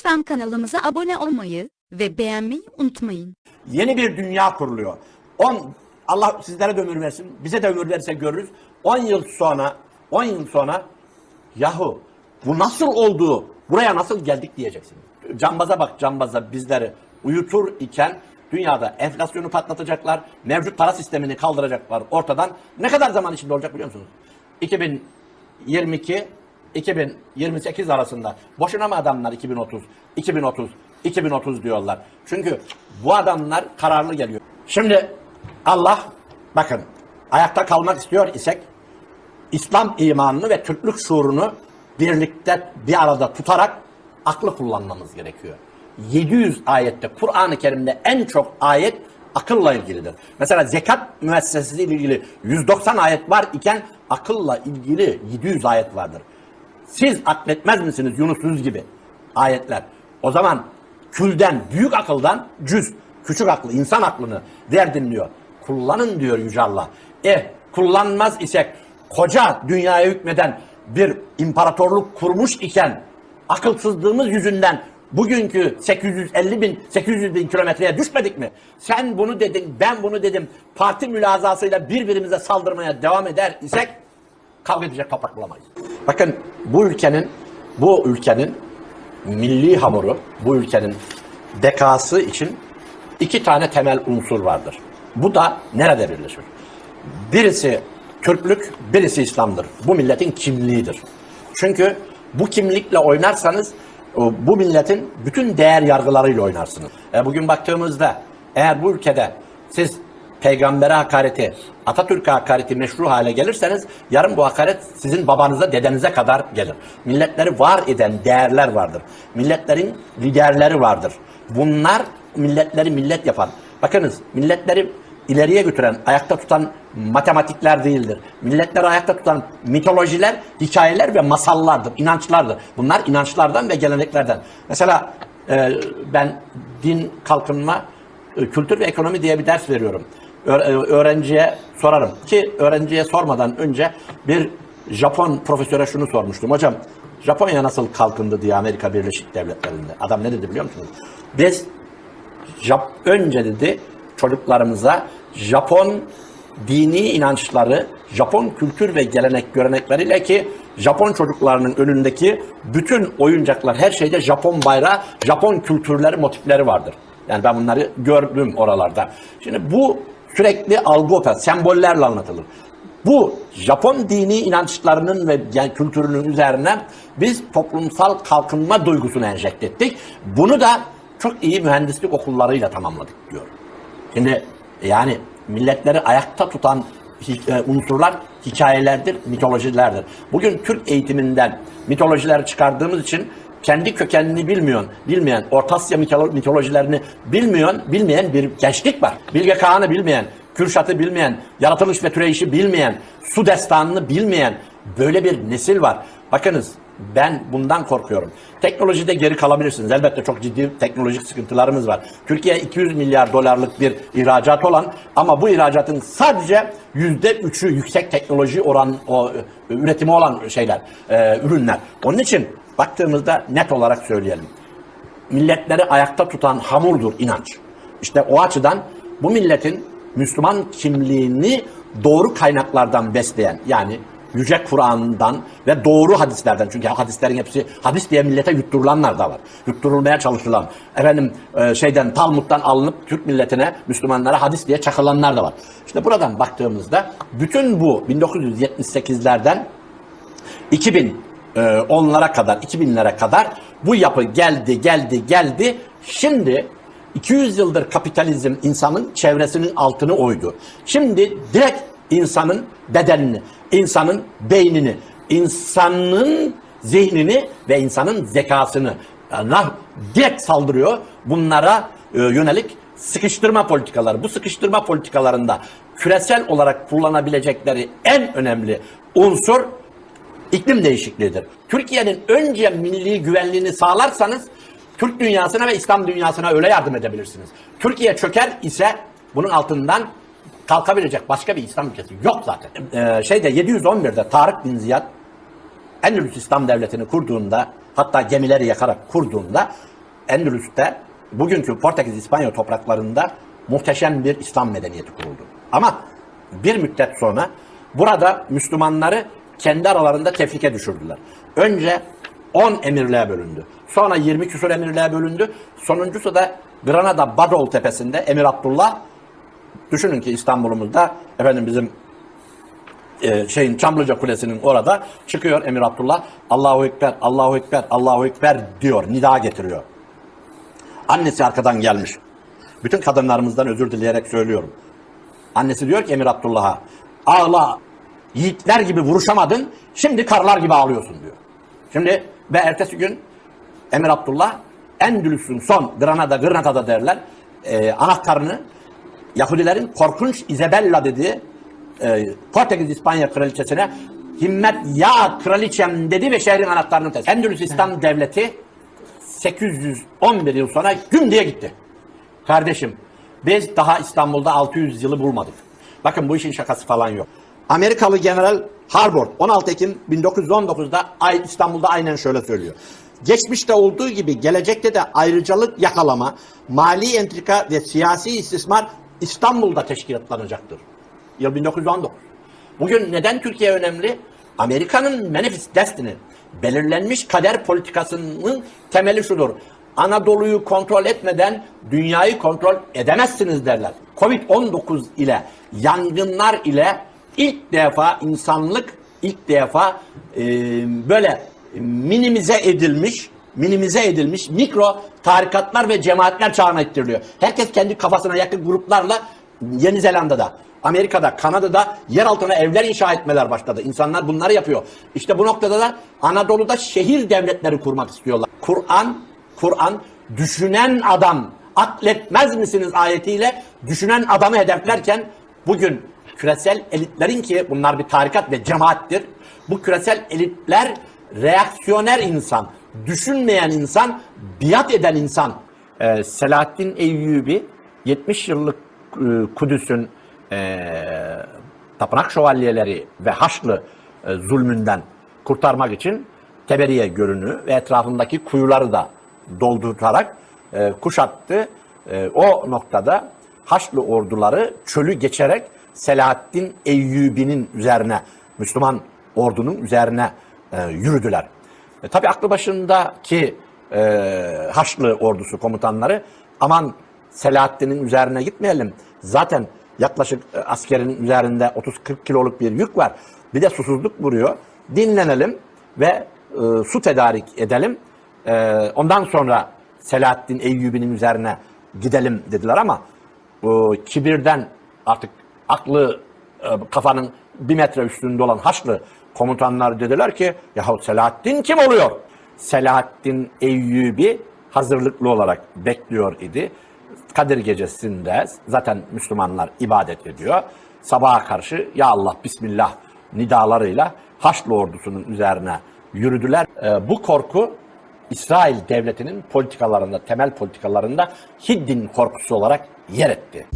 Lütfen kanalımıza abone olmayı ve beğenmeyi unutmayın. Yeni bir dünya kuruluyor. 10 Allah sizlere de ömür versin. Bize de ömür verirse görürüz. 10 yıl sonra 10 yıl sonra yahu bu nasıl oldu? Buraya nasıl geldik diyeceksiniz. Cambaza bak cambaza bizleri uyutur iken dünyada enflasyonu patlatacaklar. Mevcut para sistemini kaldıracaklar ortadan. Ne kadar zaman içinde olacak biliyor musunuz? 2022 2028 arasında. Boşuna mı adamlar 2030, 2030, 2030 diyorlar. Çünkü bu adamlar kararlı geliyor. Şimdi Allah bakın ayakta kalmak istiyor isek İslam imanını ve Türklük şuurunu birlikte bir arada tutarak aklı kullanmamız gerekiyor. 700 ayette Kur'an-ı Kerim'de en çok ayet akılla ilgilidir. Mesela zekat müessesesi ile ilgili 190 ayet var iken akılla ilgili 700 ayet vardır. Siz akletmez misiniz Yunus Yüz gibi ayetler? O zaman külden, büyük akıldan cüz, küçük aklı, insan aklını verdin diyor. Kullanın diyor Yüce Allah. Eh kullanmaz isek koca dünyaya hükmeden bir imparatorluk kurmuş iken akılsızlığımız yüzünden bugünkü 850 bin, 800 bin kilometreye düşmedik mi? Sen bunu dedin, ben bunu dedim. Parti mülazasıyla birbirimize saldırmaya devam eder isek kavga edecek toprak bulamayız. Bakın bu ülkenin bu ülkenin milli hamuru, bu ülkenin bekası için iki tane temel unsur vardır. Bu da nerede birleşir? Birisi Türklük, birisi İslam'dır. Bu milletin kimliğidir. Çünkü bu kimlikle oynarsanız bu milletin bütün değer yargılarıyla oynarsınız. E bugün baktığımızda eğer bu ülkede siz peygambere hakareti, Atatürk'e hakareti meşru hale gelirseniz yarın bu hakaret sizin babanıza, dedenize kadar gelir. Milletleri var eden değerler vardır. Milletlerin liderleri vardır. Bunlar milletleri millet yapan. Bakınız milletleri ileriye götüren, ayakta tutan matematikler değildir. Milletleri ayakta tutan mitolojiler, hikayeler ve masallardır, inançlardır. Bunlar inançlardan ve geleneklerden. Mesela e, ben din kalkınma, e, kültür ve ekonomi diye bir ders veriyorum. E, öğrenciye sorarım ki öğrenciye sormadan önce bir Japon profesöre şunu sormuştum. Hocam Japonya nasıl kalkındı diye Amerika Birleşik Devletleri'nde. Adam ne dedi biliyor musunuz? Biz Jap önce dedi çocuklarımıza Japon dini inançları, Japon kültür ve gelenek görenekleriyle ki Japon çocuklarının önündeki bütün oyuncaklar her şeyde Japon bayrağı, Japon kültürleri, motifleri vardır. Yani ben bunları gördüm oralarda. Şimdi bu sürekli algı operası, sembollerle anlatılır. Bu Japon dini inançlarının ve yani kültürünün üzerine biz toplumsal kalkınma duygusunu enjekte ettik. Bunu da çok iyi mühendislik okullarıyla tamamladık diyor. Şimdi yani milletleri ayakta tutan e, unsurlar hikayelerdir, mitolojilerdir. Bugün Türk eğitiminden mitolojiler çıkardığımız için kendi kökenini bilmeyen, bilmeyen, Orta Asya mitolo- mitolojilerini bilmeyen, bilmeyen bir gençlik var. Bilge Kağan'ı bilmeyen, Kürşat'ı bilmeyen, yaratılış ve türeyişi bilmeyen, su destanını bilmeyen böyle bir nesil var. Bakınız ben bundan korkuyorum. Teknolojide geri kalabilirsiniz. Elbette çok ciddi teknolojik sıkıntılarımız var. Türkiye 200 milyar dolarlık bir ihracat olan ama bu ihracatın sadece yüzde üçü yüksek teknoloji oran o, e, üretimi olan şeyler, e, ürünler. Onun için baktığımızda net olarak söyleyelim. Milletleri ayakta tutan hamurdur inanç. İşte o açıdan bu milletin Müslüman kimliğini doğru kaynaklardan besleyen yani Yüce Kur'an'dan ve doğru hadislerden çünkü hadislerin hepsi hadis diye millete yutturulanlar da var. Yutturulmaya çalışılan efendim e, şeyden Talmud'dan alınıp Türk milletine Müslümanlara hadis diye çakılanlar da var. İşte buradan baktığımızda bütün bu 1978'lerden 2010'lara kadar, 2000'lere kadar bu yapı geldi, geldi, geldi. Şimdi 200 yıldır kapitalizm insanın çevresinin altını oydu. Şimdi direkt insanın bedenini, insanın beynini, insanın zihnini ve insanın zekasını Allah direkt saldırıyor. Bunlara e, yönelik sıkıştırma politikaları. Bu sıkıştırma politikalarında küresel olarak kullanabilecekleri en önemli unsur iklim değişikliğidir. Türkiye'nin önce milli güvenliğini sağlarsanız Türk dünyasına ve İslam dünyasına öyle yardım edebilirsiniz. Türkiye çöker ise bunun altından kalkabilecek başka bir İslam ülkesi yok zaten. Ee, şeyde 711'de Tarık bin Ziyad Endülüs İslam Devleti'ni kurduğunda hatta gemileri yakarak kurduğunda Endülüs'te bugünkü Portekiz İspanya topraklarında muhteşem bir İslam medeniyeti kuruldu. Ama bir müddet sonra burada Müslümanları kendi aralarında tefrike düşürdüler. Önce 10 emirliğe bölündü. Sonra 20 küsur emirliğe bölündü. Sonuncusu da Granada Badol tepesinde Emir Abdullah düşünün ki İstanbul'umuzda efendim bizim e, şeyin Çamlıca Kulesi'nin orada çıkıyor Emir Abdullah. Allahu Ekber, Allahu Ekber, Allahu Ekber diyor. Nida getiriyor. Annesi arkadan gelmiş. Bütün kadınlarımızdan özür dileyerek söylüyorum. Annesi diyor ki Emir Abdullah'a ağla yiğitler gibi vuruşamadın şimdi karlar gibi ağlıyorsun diyor. Şimdi ve ertesi gün Emir Abdullah Endülüs'ün son Granada, Granada'da derler e, anahtarını Yahudilerin korkunç Isabella dediği e, Portekiz İspanya kraliçesine himmet ya kraliçem dedi ve şehrin anahtarını teslim. Endülüs İslam Devleti 811 yıl sonra güm diye gitti. Kardeşim biz daha İstanbul'da 600 yılı bulmadık. Bakın bu işin şakası falan yok. Amerikalı General Harbord 16 Ekim 1919'da Ay- İstanbul'da aynen şöyle söylüyor. Geçmişte olduğu gibi gelecekte de ayrıcalık yakalama, mali entrika ve siyasi istismar İstanbul'da teşkilatlanacaktır. Yıl 1919. Bugün neden Türkiye önemli? Amerika'nın Manifest Destiny, belirlenmiş kader politikasının temeli şudur. Anadolu'yu kontrol etmeden dünyayı kontrol edemezsiniz derler. Covid-19 ile yangınlar ile ilk defa insanlık ilk defa e, böyle minimize edilmiş minimize edilmiş mikro tarikatlar ve cemaatler çağına ittiriliyor. Herkes kendi kafasına yakın gruplarla Yeni Zelanda'da, Amerika'da, Kanada'da yer altına evler inşa etmeler başladı. İnsanlar bunları yapıyor. İşte bu noktada da Anadolu'da şehir devletleri kurmak istiyorlar. Kur'an, Kur'an düşünen adam akletmez misiniz ayetiyle düşünen adamı hedeflerken bugün küresel elitlerin ki bunlar bir tarikat ve cemaattir. Bu küresel elitler reaksiyoner insan, düşünmeyen insan, biat eden insan. Ee, Selahaddin Eyyubi 70 yıllık e, Kudüs'ün e, tapınak şövalyeleri ve Haçlı e, zulmünden kurtarmak için Teberiye Gölü'nü ve etrafındaki kuyuları da doldurtarak e, kuşattı. E, o noktada Haçlı orduları çölü geçerek Selahaddin Eyyubi'nin üzerine, Müslüman ordunun üzerine e, yürüdüler. E, tabi aklı başındaki e, Haçlı ordusu komutanları aman Selahaddin'in üzerine gitmeyelim. Zaten yaklaşık e, askerin üzerinde 30-40 kiloluk bir yük var. Bir de susuzluk vuruyor. Dinlenelim ve e, su tedarik edelim. E, ondan sonra Selahaddin Eyyubi'nin üzerine gidelim dediler ama bu kibirden artık aklı e, kafanın bir metre üstünde olan Haçlı komutanlar dediler ki yahu Selahaddin kim oluyor? Selahaddin Eyyubi hazırlıklı olarak bekliyor idi. Kadir gecesinde zaten Müslümanlar ibadet ediyor. Sabaha karşı ya Allah Bismillah nidalarıyla Haçlı ordusunun üzerine yürüdüler. E, bu korku İsrail devletinin politikalarında, temel politikalarında Hiddin korkusu olarak yer etti.